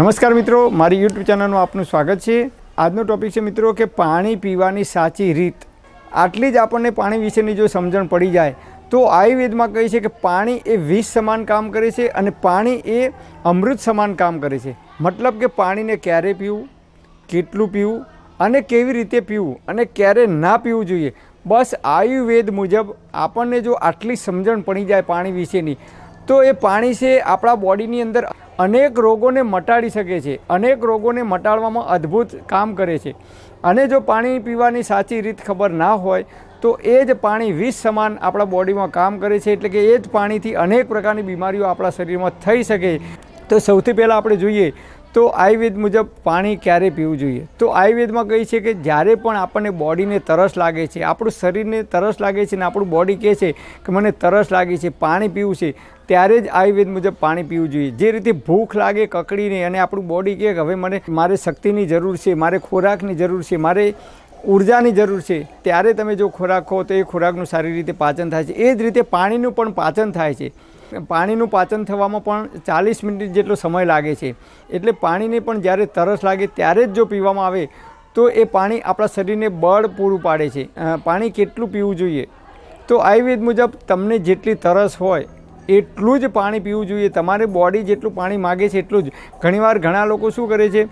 નમસ્કાર મિત્રો, મારી યુટ્યુબ ચેનલમાં આપનું સ્વાગત છે. આજનો ટોપિક છે મિત્રો કે પાણી પીવાની સાચી રીત. આટલી જ આપણને પાણી વિશેની જો સમજણ પડી જાય, તો આયુર્વેદમાં કહે છે કે પાણી એ વિષ સમાન કામ કરે છે અને પાણી એ અમૃત સમાન કામ કરે છે. મતલબ કે પાણીને ક્યારે પીવું, કેટલું પીવું અને કેવી રીતે પીવું અને ક્યારે ના પીવું જોઈએ. બસ આયુર્વેદ મુજબ આપણને જો આટલી સમજણ પડી જાય પાણી વિશેની, તો એ પાણી છે આપણા બોડીની અંદર અનેક રોગોને મટાડી શકે છે. અનેક રોગોને મટાડવામાં અદ્ભુત કામ કરે છે. અને જો પાણી પીવાની સાચી રીત ખબર ના હોય, તો એ જ પાણી વિષ સમાન આપણા બોડીમાં કામ કરે છે. એટલે કે એ જ પાણીથી અનેક પ્રકારની બીમારીઓ આપણા શરીરમાં થઈ શકે. તો સૌથી પહેલાં આપણે જોઈએ તો આયુર્વેદ મુજબ પાણી ક્યારે પીવું જોઈએ? તો આયુર્વેદમાં કહે છે કે જ્યારે પણ આપણને બોડીને તરસ લાગે છે, આપણું શરીરને તરસ લાગે છે ને આપણું બોડી કહે છે કે મને તરસ લાગી છે, પાણી પીવું છે ત્યારે જ આયુર્વેદ મુજબ પાણી પીવું જોઈએ. જે રીતે ભૂખ લાગે કકડીને અને આપણું બોડી કહે કે હવે મને મારે શક્તિની જરૂર છે, મારે ખોરાકની જરૂર છે, મારે ઉર્જાની જરૂર છે, ત્યારે તમે જો ખોરાક ખો તો એ ખોરાકનું સારી રીતે પાચન થાય છે. એ જ રીતે પાણીનું પણ પાચન થાય છે. પાણીનું પાચન થવામાં પણ ચાલીસ મિનિટ જેટલો સમય લાગે છે. એટલે પાણીને પણ જ્યારે તરસ લાગે ત્યારે જ જો પીવામાં આવે તો એ પાણી આપણા શરીરને બળ પૂરું પાડે છે. પાણી કેટલું પીવું જોઈએ? તો આયુર્વેદ મુજબ તમને જેટલી તરસ હોય એટલું જ પાણી પીવું જોઈએ. તમારે બોડી જેટલું પાણી માગે છે એટલું જ. ઘણીવાર ઘણા લોકો શું કરે છે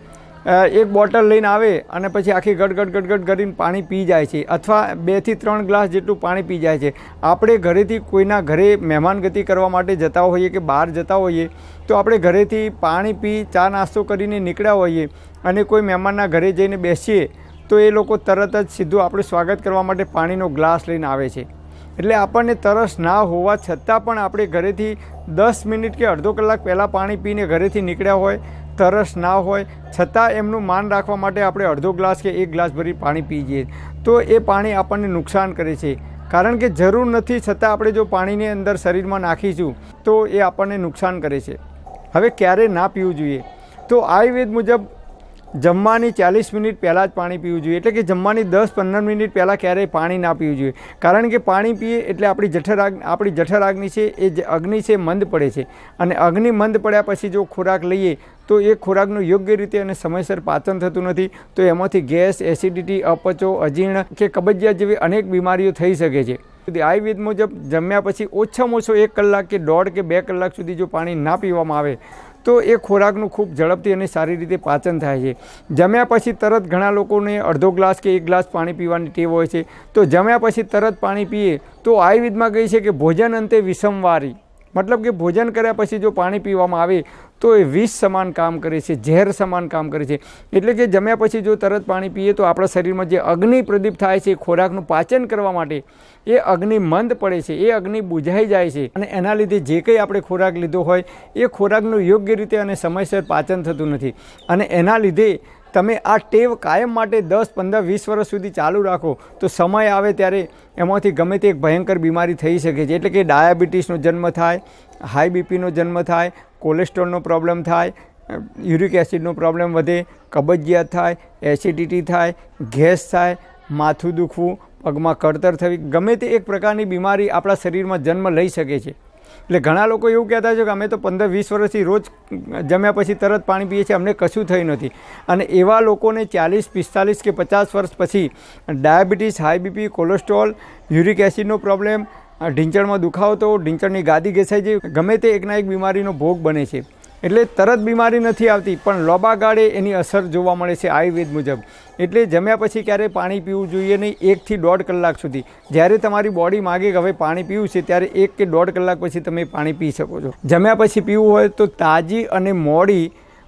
એક બોટલ લઈને આવે અને પછી આખી ગટગટ ગટગટ કરીને પાણી પી જાય છે અથવા બેથી ત્રણ ગ્લાસ જેટલું પાણી પી જાય છે. આપણે ઘરેથી કોઈના ઘરે મહેમાનગતિ કરવા માટે જતા હોઈએ કે બહાર જતા હોઈએ, તો આપણે ઘરેથી પાણી પી, ચા નાસ્તો કરીને નીકળ્યા હોઈએ અને કોઈ મહેમાનના ઘરે જઈને બેસીએ, તો એ લોકો તરત જ સીધું આપણું સ્વાગત કરવા માટે પાણીનો ગ્લાસ લઈને આવે છે. એટલે આપણને તરસ ના હોવા છતાં પણ આપણે ઘરેથી દસ મિનિટ કે અડધો કલાક પહેલાં પાણી પીને ઘરેથી નીકળ્યા હોય, તરસ ના હોય, છતાં એમનું માન રાખવા માટે આપણે અડધો ગ્લાસ કે એક ગ્લાસ ભરી પાણી પી જઈએ. તો એ પાણી આપણને નુકસાન કરે છે. કારણ કે જરૂર નથી છતાં આપણે જો પાણીની અંદર શરીરમાં નાખીશું, તો એ આપણને નુકસાન કરે છે. હવે ક્યારે ના પીવું જોઈએ? તો આયુર્વેદ મુજબ જમવાની ચાલીસ મિનિટ પહેલાં જ પાણી પીવું જોઈએ. એટલે કે જમવાની દસ પંદર મિનિટ પહેલાં ક્યારેય પાણી ના પીવું જોઈએ. કારણ કે પાણી પીએ એટલે આપણી જઠરાગ, આપણી જઠરાગ્નિ છે, એ જે અગ્નિ છે, મંદ પડે છે. અને અગ્નિ મંદ પડ્યા પછી જો ખોરાક લઈએ, તો એ ખોરાકનું યોગ્ય રીતે અને સમયસર પાચન થતું નથી. તો એમાંથી ગેસ, એસિડિટી, અપચો, અજીર્ણ કે કબજિયાત જેવી અનેક બીમારીઓ થઈ શકે છે. આયુર્વેદ મુજબ જમ્યા પછી ઓછામાં ઓછો એક કલાક કે દોઢ કે બે કલાક સુધી જો પાણી ના પીવામાં આવે તો એ ખોરાકનું ખૂબ ઝડપથી અને સારી રીતે પાચન થાય છે. જમ્યા પછી તરત ઘણા લોકોને અડધો ગ્લાસ કે એક ગ્લાસ પાણી પીવાની ટેવ હોય છે. તો જમ્યા પછી તરત પાણી પીએ તો આયુર્વેદમાં કહે છે કે ભોજન અંતે વિષમવારી. મતલબ કે ભોજન કર્યા પછી જો પાણી પીવામાં આવે, તો એ વિષ સમાન કામ કરે છે, ઝેર સમાન કામ કરે છે. એટલે કે જમ્યા પછી જો તરત પાણી પીએ, તો આપણા શરીરમાં જે અગ્નિ પ્રદીપ થાય છે ખોરાકનું પાચન કરવા માટે, એ અગ્નિ મંદ પડે છે, એ અગ્નિ બુઝાઈ જાય છે. અને એના લીધે જે કંઈ આપણે ખોરાક લીધો હોય, એ ખોરાકનું યોગ્ય રીતે અને સમયસર પાચન થતું નથી. અને એના લીધે તમે આ ટેવ કાયમ માટે દસ, પંદર, વીસ વર્ષ સુધી ચાલુ રાખો, તો સમય આવે ત્યારે એમાંથી ગમે તે એક ભયંકર બીમારી થઈ શકે છે. એટલે કે ડાયાબિટીસનો જન્મ થાય, હાઈ બીપીનો જન્મ થાય, કોલેસ્ટ્રોલનો પ્રોબ્લેમ થાય, યુરિક એસિડનો પ્રોબ્લેમ વધે, કબજિયાત થાય, એસિડિટી થાય, ગેસ થાય, માથું દુખવું, પગમાં કળતર થવી, ગમે તે એક પ્રકારની બીમારી આપણા શરીરમાં જન્મ લઈ શકે છે. એટલે ઘણા લોકો એવું કહેતા છે કે અમે તો પંદર, વીસ વર્ષથી રોજ જમ્યા પછી તરત પાણી પીએ છીએ, અમને કશું થયું નથી. અને એવા લોકોને ચાલીસ, પિસ્તાલીસ કે પચાસ વર્ષ પછી diabetes, high BP, cholesterol, uric એસિડનો problem ઢીંચણમાં દુખાવો તો ઢીંચણની ગાદી ઘેસાઈ જઈ ગમે તે એકના એક બીમારીનો ભોગ બને છે. એટલે તરત બીમારી નથી આવતી, પણ લોબા ગાળે એની અસર જોવા મળે છે આયુર્વેદ મુજબ. એટલે જમ્યા પછી ક્યારેય પાણી પીવું જોઈએ નહીં એકથી દોઢ કલાક સુધી. જ્યારે તમારી બોડી માગે કે હવે પાણી પીવું છે, ત્યારે એક કે દોઢ કલાક પછી તમે પાણી પી શકો છો. જમ્યા પછી પીવું હોય તો તાજી અને મોડી,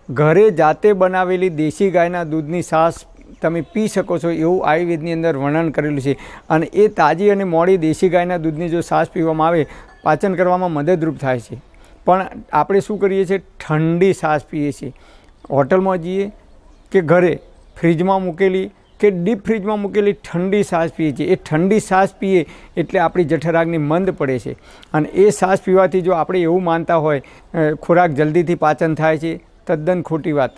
ઘરે જાતે બનાવેલી દેશી ગાયના દૂધની સાસ તમે પી શકો છો એવું આયુર્વેદની અંદર વર્ણન કરેલું છે. અને એ તાજી અને મોડી દેશી ગાયના દૂધની જો સાસ પીવામાં આવે, પાચન કરવામાં મદદરૂપ થાય છે. પણ આપણે શું કરીએ છીએ? ઠંડી છાશ પીએ છીએ. હોટલમાં જઈએ કે ઘરે ફ્રીજમાં મૂકેલી કે ડીપ ફ્રીજમાં મૂકેલી ઠંડી સાસ પીએ છીએ. એ ઠંડી સાસ પીએ એટલે આપણી જઠરાગની મંદ પડે છે. અને એ સાસ પીવાથી જો આપણે એવું માનતા હોય ખોરાક જલ્દીથી પાચન થાય છે. તદ્દન ખોટી વાત.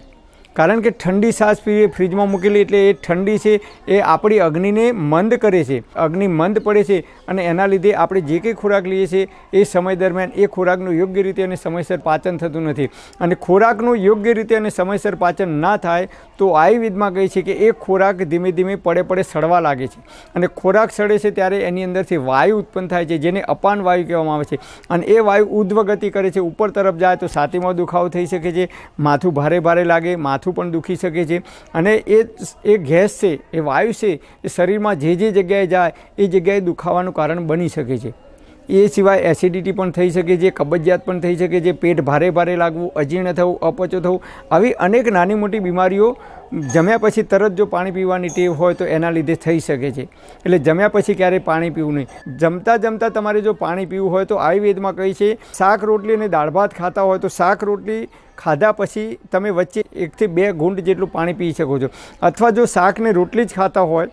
કારણ કે ઠંડી સાસ પીએ, ફ્રીજમાં મૂકેલી એટલે એ ઠંડી છે, એ આપણી અગ્નિને મંદ કરે છે. અગ્નિ મંદ પડે છે અને એના લીધે આપણે જે કંઈ ખોરાક લઈએ છીએ, એ સમય દરમિયાન એ ખોરાકનું યોગ્ય રીતે અને સમયસર પાચન થતું નથી. અને ખોરાકનું યોગ્ય રીતે અને સમયસર પાચન ના થાય, તો આયુર્વેદમાં કહે છે કે એ ખોરાક ધીમે ધીમે પડે પડે સડવા લાગે છે. અને ખોરાક સડે છે ત્યારે એની અંદરથી વાયુ ઉત્પન્ન થાય છે, જેને અપાન વાયુ કહેવામાં આવે છે. અને એ વાયુ ઉધ્વ ગતિ કરે છે, ઉપર તરફ જાય તો છાતીમાં દુખાવો થઈ શકે છે, માથું ભારે ભારે લાગે, માથું પણ દુખી શકે છે. અને એ એ ગેસ છે, એ વાયુ છે, એ શરીરમાં જે જે જગ્યાએ જાય, એ જગ્યાએ દુખાવાનું કારણ બની શકે છે. એ સિવાય એસિડિટી પણ થઈ શકે છે કબજિયાત પણ થઈ શકે છે પેટ ભારે ભારે લાગવું, અજીર્ણ થવું, અપચો થવું, આવી અનેક નાની મોટી બીમારીઓ જમ્યા પછી તરત જો પાણી પીવાની ટેવ હોય તો એના લીધે થઈ શકે છે. એટલે જમ્યા પછી ક્યારેય પાણી પીવું નહીં. જમતા જમતા તમારે જો પાણી પીવું હોય તો આયુર્વેદમાં કહે છે, શાક રોટલી અને દાળ ભાત ખાતા હોય તો શાક રોટલી ખાધા પછી તમે વચ્ચે એકથી બે ઘૂંટ જેટલું પાણી પી શકો છો. અથવા જો શાકને રોટલી જ ખાતા હોય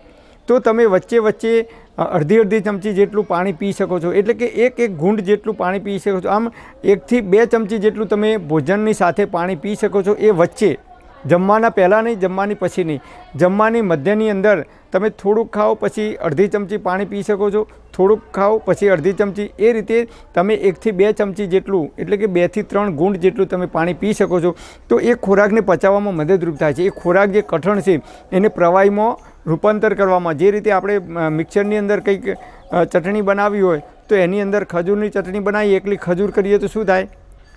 તો તમે વચ્ચે વચ્ચે અડધી અડધી ચમચી જેટલું પાણી પી શકો છો. એટલે કે એક એક ઘૂંટ જેટલું પાણી પી શકો છો. આમ એકથી બે ચમચી જેટલું તમે ભોજનની સાથે પાણી પી શકો છો. એ વચ્ચે જમવાના પહેલાં નહીં, જમવાની પછી નહીં. જમવાની મધ્યની અંદર તમે થોડુંક ખાઓ પછી અડધી ચમચી પાણી પી શકો છો. થોડુંક ખાઓ પછી અડધી ચમચી. એ રીતે તમે એકથી બે ચમચી જેટલું, એટલે કે બેથી ત્રણ ગુંડ જેટલું તમે પાણી પી શકો છો. તો એ ખોરાકને પચાવવામાં મદદરૂપ થાય છે. એ ખોરાક જે કઠણ છે, એને પ્રવાહીમાં રૂપાંતર કરવામાં. જે રીતે આપણે મિક્સરની અંદર કંઈક ચટણી બનાવી હોય, તો એની અંદર ખજૂરની ચટણી બનાવી, એકલી ખજૂર કરીએ તો શું થાય?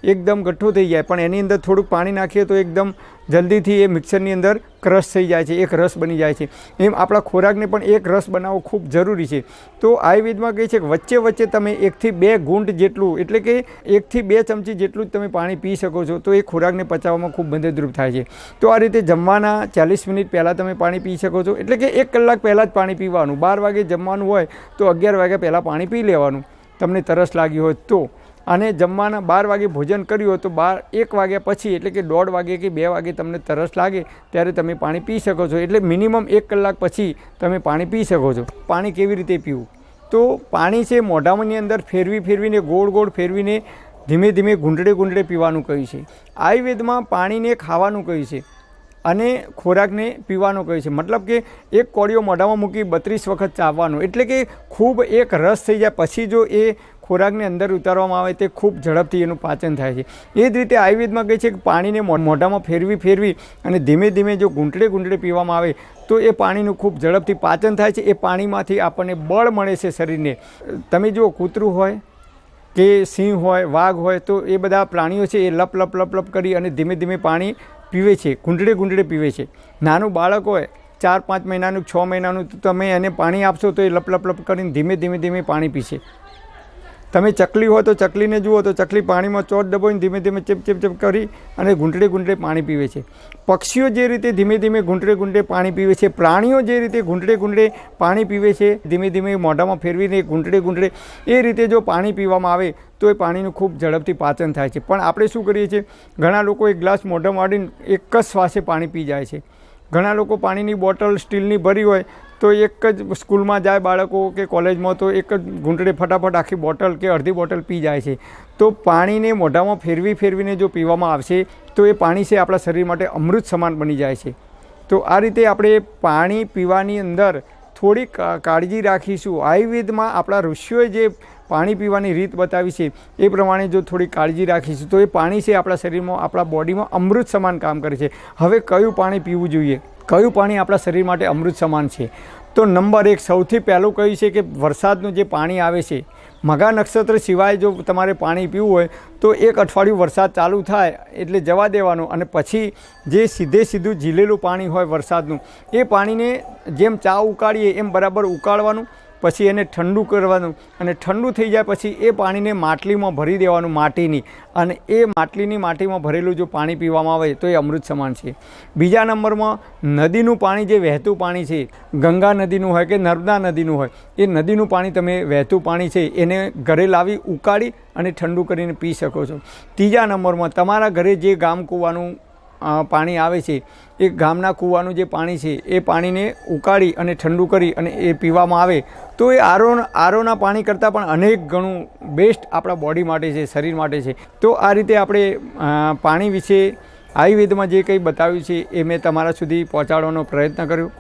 એકદમ ગઠ્ઠો થઈ જાય. પણ એની અંદર થોડુંક પાણી નાખીએ તો એકદમ જલ્દીથી એ મિક્સરની અંદર ક્રશ થઈ જાય છે, એક રસ બની જાય છે. એમ આપણા ખોરાકને પણ એક રસ બનાવવો ખૂબ જરૂરી છે. તો આયુર્વેદમાં કહે છે કે વચ્ચે વચ્ચે તમે એકથી બે ગુંટ જેટલું, એટલે કે એકથી બે ચમચી જેટલું જ તમે પાણી પી શકો છો, તો એ ખોરાકને પચાવવામાં ખૂબ મદદરૂપ થાય છે. તો આ રીતે જમવાના ચાલીસ મિનિટ પહેલાં તમે પાણી પી શકો છો, એટલે કે એક કલાક પહેલાં જ પાણી પીવાનું. બાર વાગે જમવાનું હોય તો અગિયાર વાગ્યા પહેલાં પાણી પી લેવાનું. તમને તરસ લાગી હોય તો. અને જમવાના બાર વાગે ભોજન કર્યું હોય તો બાર, એક વાગ્યા પછી, એટલે કે દોઢ વાગે કે બે વાગે તમને તરસ લાગે, ત્યારે તમે પાણી પી શકો છો. એટલે મિનિમમ એક કલાક પછી તમે પાણી પી શકો છો. પાણી કેવી રીતે પીવું? તો પાણી છે મોઢામાંની અંદર ફેરવી ફેરવીને, ગોળ ગોળ ફેરવીને ધીમે ધીમે ગુંડળે ગુંડળે પીવાનું કહ્યું છે. આયુર્વેદમાં પાણીને ખાવાનું કહ્યું છે અને ખોરાકને પીવાનું કહ્યું છે. મતલબ કે એક કોળીઓ મોઢામાં મૂકી બત્રીસ વખત ચાવવાનું. એટલે કે ખૂબ એક રસ થઈ જાય. પછી જો એ ખોરાકને અંદર ઉતારવામાં આવે તે ખૂબ ઝડપથી એનું પાચન થાય છે. એ જ રીતે આયુર્વેદમાં કહે છે કે પાણીને મોઢામાં ફેરવી ફેરવી અને ધીમે ધીમે જો ઘૂંટડે ઘૂંટડે પીવામાં આવે તો એ પાણીનું ખૂબ ઝડપથી પાચન થાય છે. એ પાણીમાંથી આપણને બળ મળે છે શરીરને. તમે જુઓ, કૂતરું હોય કે સિંહ હોય, વાઘ હોય તો એ બધા પ્રાણીઓ છે એ લપ લપ લપ લપ કરી અને ધીમે ધીમે પાણી પીવે છે. ઘૂંટડે ઘૂંટડે પીવે છે. નાનું બાળક હોય, ચાર, પાંચ મહિનાનું, છ મહિનાનું તમે એને પાણી આપશો તો એ લપ લપ લપ કરીને ધીમે ધીમે ધીમે પાણી પીશે. તમે ચકલી હોય તો ચકલીને જુઓ, તો ચકલી પાણીમાં ચોટ ડબોઈને ધીમે ધીમે ચેપ ચેપ ચેપ કરી અને ઘૂંટડે ઘૂંટડે પાણી પીવે છે. પક્ષીઓ જે રીતે ધીમે ધીમે ઘૂંટડે ઘૂંટડે પાણી પીવે છે, પ્રાણીઓ જે રીતે ઘૂંટડે ઘૂંટડે પાણી પીવે છે, ધીમે ધીમે મોઢામાં ફેરવીને ઘૂંટડે ઘૂંટડે એ રીતે જો પાણી પીવામાં આવે, તો એ પાણીનું ખૂબ ઝડપથી પાચન થાય છે. પણ આપણે શું કરીએ છીએ? ઘણા લોકો એક ગ્લાસ મોઢામાં વાળીને એક જ શ્વાસે પાણી પી જાય છે. ઘણા લોકો પાણીની બોટલ, સ્ટીલની ભરી હોય તો એક જ સ્કૂલમાં જાય બાળકો કે કોલેજમાં તો એક જ ઘૂંટડે ફટાફટ આખી બોટલ કે અડધી બોટલ પી જાય છે. તો પાણીને મોઢામાં ફેરવી ફેરવીને જો પીવામાં આવશે, તો એ પાણી છે આપણા શરીર માટે અમૃત સમાન બની જાય છે. તો આ રીતે આપણે પાણી પીવાની અંદર થોડી કાળજી રાખીશું. આયુર્વેદમાં આપણા ઋષિઓએ જે પાણી પીવાની રીત બતાવી છે, એ પ્રમાણે જો થોડી કાળજી રાખીશું, તો એ પાણી છે આપણા શરીરમાં, આપણા બોડીમાં અમૃત સમાન કામ કરે છે. હવે કયું પાણી પીવું જોઈએ? કયું પાણી આપણા શરીર માટે અમૃત સમાન છે? તો નંબર એક, સૌથી પહેલું કહ્યું છે કે વરસાદનું જે પાણી આવે છે મઘા નક્ષત્ર સિવાય જો તમારે પાણી પીવું હોય, તો એક અઠવાડિયું વરસાદ ચાલુ થાય એટલે જવા દેવાનું. અને પછી જે સીધે સીધું ઝીલેલું પાણી હોય વરસાદનું, એ પાણીને જેમ ચા ઉકાળીએ એમ બરાબર ઉકાળવાનું. પછી એને ઠંડુ કરવાનું અને ઠંડુ થઈ જાય પછી એ પાણીને માટલીમાં ભરી દેવાનું, માટીની. અને એ માટલીની માટીમાં ભરેલું જો પાણી પીવામાં આવે તો એ અમૃત સમાન છે. બીજા નંબરમાં નદીનું પાણી જે વહેતું પાણી છે, ગંગા નદીનું હોય કે નર્મદા નદીનું હોય, એ નદીનું પાણી તમે વહેતું પાણી છે એને ઘરે લાવી ઉકાળી અને ઠંડુ કરીને પી શકો છો. ત્રીજા નંબરમાં તમારા ઘરે જે ગામ કૂવાનું પાણી આવે છે, એ ગામના કૂવાનું જે પાણી છે, એ પાણીને ઉકાળી અને ઠંડુ કરી અને એ પીવામાં આવે તો એ આરો આરોના પાણી કરતાં પણ અનેક ગણું બેસ્ટ આપણા બોડી માટે છે, શરીર માટે છે. તો આ રીતે આપણે પાણી વિશે આયુર્વેદમાં જે કંઈ બતાવ્યું છે, એ મેં તમારા સુધી પહોંચાડવાનો પ્રયત્ન કર્યો.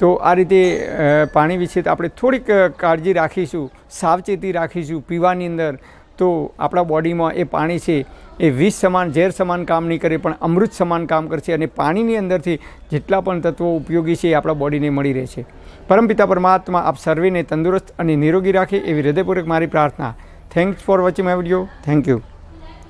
તો આ રીતે પાણી વિશે આપણે થોડીક કાળજી રાખીશું, સાવચેતી રાખીશું, પીવાની અંદર. તો આપણા બોડીમાં એ પાણી છે, એ વિષ સમાન, ઝેર સમાન કામ નહીં કરે, પણ અમૃત સમાન કામ કરશે અને પાણીની અંદરથી જેટલા પણ તત્વો ઉપયોગી છે એ આપણા બોડીને મળી રહેશે પરમપિતા પરમાત્મા, આપ સર્વેને તંદુરસ્ત અને નિરોગી રાખે એવી હૃદયપૂર્વક મારી પ્રાર્થના. Thanks for watching my video thank you